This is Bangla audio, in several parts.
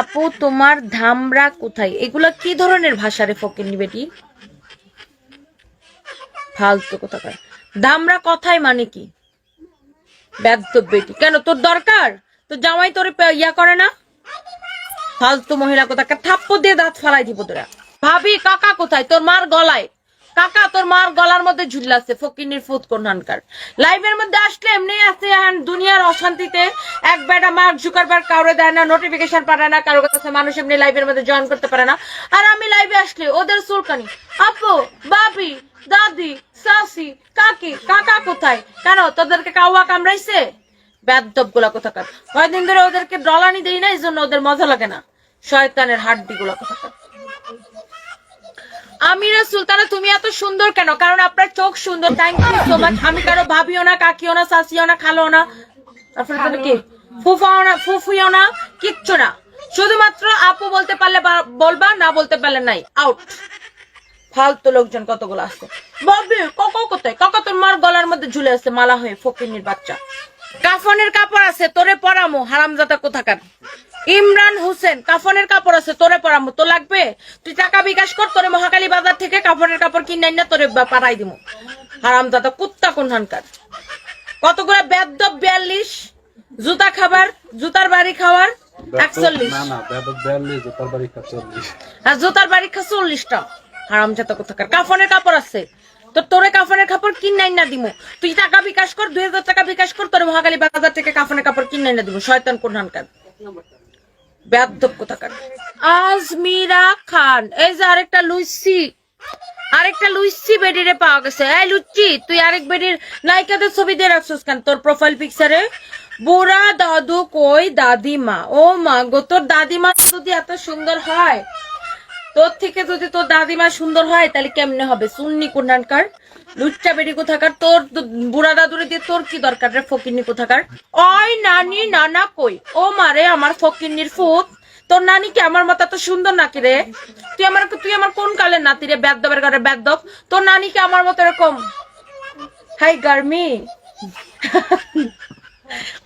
আপু, তোমার ধামরা কোথায়? এগুলা কি ধরনের ভাষা রে ফকিন্নি বেটি ফালতু কোথাকার। ধামরা কথাই মানে কি? ব্যর্থ বেটি কেন, তোর দরকার? তোর জামাই তোর ইয়া করে না? ফালতু মহিলা কোথাকার। থাপ্পড় দিয়ে দাঁত ফালাই দিব তোরা। ভাবি, কাকা কোথায়? তোর মার গলায়। কাকা, তোর মার গলার মধ্যে ঝুলাচ্ছে ফকিনির ফুট কোনখানকার? লাইভের মধ্যে আসলে এমনি আছে দুনিয়ার অশান্তিতে এক বেটা মার্ক জুকারবার কাউরে দেয় না নোটিফিকেশন পাঠায় না কারও কাছে মানুষ এমনি লাইভের মধ্যে জয়েন করতে পারে না। আর আমি লাইভে আসলে ওদের চুলকানি। আপু বাবি দাদি, সাসি, কাকি, কাকা কোথায়? কেন, তোদেরকে কাউয়া কামড়াইছে? ব্যাদবগুলা কোথাকার? কয়দিন ধরে ওদেরকে ডলানি দেই না, এই জন্য ওদের মজা লাগে না। শয়তানের হাড্ডি গুলা কোথাকার? আমিরা সুলতানা, তুমি এত সুন্দর কেন? কারণ আপনার চোখ সুন্দর। থ্যাংক ইউ সো মাচ আমি কারও ভাবিও না, কাকিও না শাসিও না খালো না। তারপরে ফুফাও না ফুফুইও না, কিচ্ছু না। শুধুমাত্র আপু বলতে পারলে বলবা, না বলতে পারলে নাই। আউট ফালতু লোকজন কতগুলো আছে। বলবি কাকা কোথায়? কাকা তোর মার গলার মধ্যে ঝুলে আছে, মালা হয়ে ফকিনির বাচ্চা। কাফনের কাপড় আছে, তোরে পরামো, হারামজাদা কোথাকার? ইমরান হোসেন কাফনের কাপড় আছে তোরে পরামো তো লাগবে? তুই টাকা বিকাশ কর তোরে মহাকালী বাজার থেকে কাফনের কাপড় কিনে না তোরে বা- পাঠাই দিমু। হারামজাদা কুত্তা কোনখানকার কতগুলো বেদ্য বিয়াল্লিশ জুতা খাবার জুতার বাড়ি খাওয়ার একচল্লিশ। আর জুতার বাড়ি খা চল্লিশটা হারাম জাতা কোথাকার? কাফনের কাপড় আছে। তো তোরে কাফনের কাপড় কিনাই না দিমু। তুই টাকা বিকাশ কর দুই হাজার টাকা বিকাশ কর তোরে মহাকালী বাজার থেকে কাফনের কাপড় কিনাই না দিমু শয়তান কোনখানকার বেয়াদব কোথাকার আজমিরা খান, এই যে আরেকটা লুইসি আরেকটা লুইসি বেডিরে পাওয়া গেছে। এই লুচ্চি তুই আরেক বেডির নায়িকাদের ছবি দিয়ে রাখছিস কেন? তোর প্রোফাইল পিকচারে বুড়া দাদু কই দাদিমা? ও মা গো, তোর দাদিমা যদি এত সুন্দর হয়, তোর থেকে যদি তোর দাদিমা সুন্দর হয়, তাহলে কেমনে হবে? সুন্নি কোনানকার লুচ্চা বেডি কোথাকার? তোর তো- বুড়া দাদুরে দিয়ে তোর কি দরকার রে ফকিন্নি কোথাকার? ওই নানি, নানা কই? ও মারে আমার ফকিন্নির ফুত। তোর নানি কি আমার মতো এত সুন্দর নাকি রে? তুই আমার তুই আমার কোন কালের নাতি রে? বেদবের ঘরে বেদব। তোর নানি কি আমার মতো এরকম? হাই গার্মি।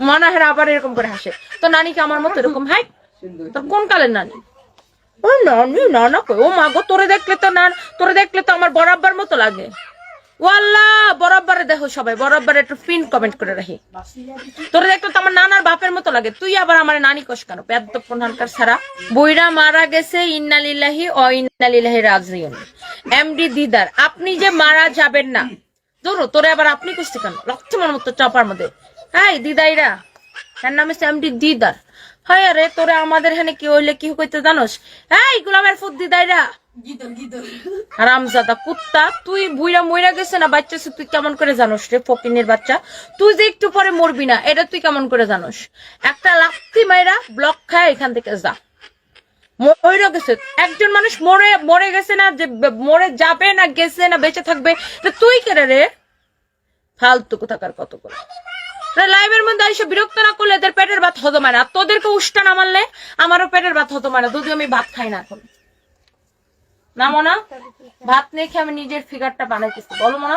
মনে হয় আবার এরকম করে হাসে। তোর নানি কি আমার মতো এরকম? হাই, তোর কোন কালের নানি? ও নানি, নানা কই? ও মা গো, তোরে দেখলে তো না তোরে দেখলে তো আমার বরাবর মতো লাগে। দেখো সবাই একটু কমেন্ট করে রাখি। আমার বাপের মতো লাগে। তুই আবার আমার নানি কস কেন? ছাড়া? বইরা মারা গেছে এমডি দিদার, আপনি যে মারা যাবেন না। ধরো, তোরে আবার আপনি কইছি কেন? লক্ষ্মণ মতো চাপার মধ্যে। হাই দিদাইরা তার নাম হচ্ছে এমডি দিদার। হায় আরে তোরে আমাদের এখানে কি হইলে কি কইতে জানোস? এই গোলামের ফুট দিদাইরা হারামজাদা কুত্তা তুই বুইরা মইরা গেছে না বাচ্চা তুই কেমন করে জানোস রে ফকিনের বাচ্চা? তুই যে একটু পরে মরবি না এটা তুই কেমন করে জানোস? একটা লাথি মাইরা ব্লক খায় এখান থেকে যা। মরে গেছে একজন মানুষ মরে মরে গেছে না যে মরে যাবে না গেছে না বেঁচে থাকবে তুই কেন রে? ফালতু কোথাকার কত করে লাইভের মধ্যে এসে বিরক্ত না করলে এদের পেটের ভাত হতো মানে আর তোদেরকে উষ্টা না মারলে আমারও পেটের ভাত হতো মানে যদিও আমি ভাত খাই না এখন। না, মনা? ভাত নিয়ে খেয়ে আমি নিজের ফিগারটা বানাইতেছি। বলো, মনা?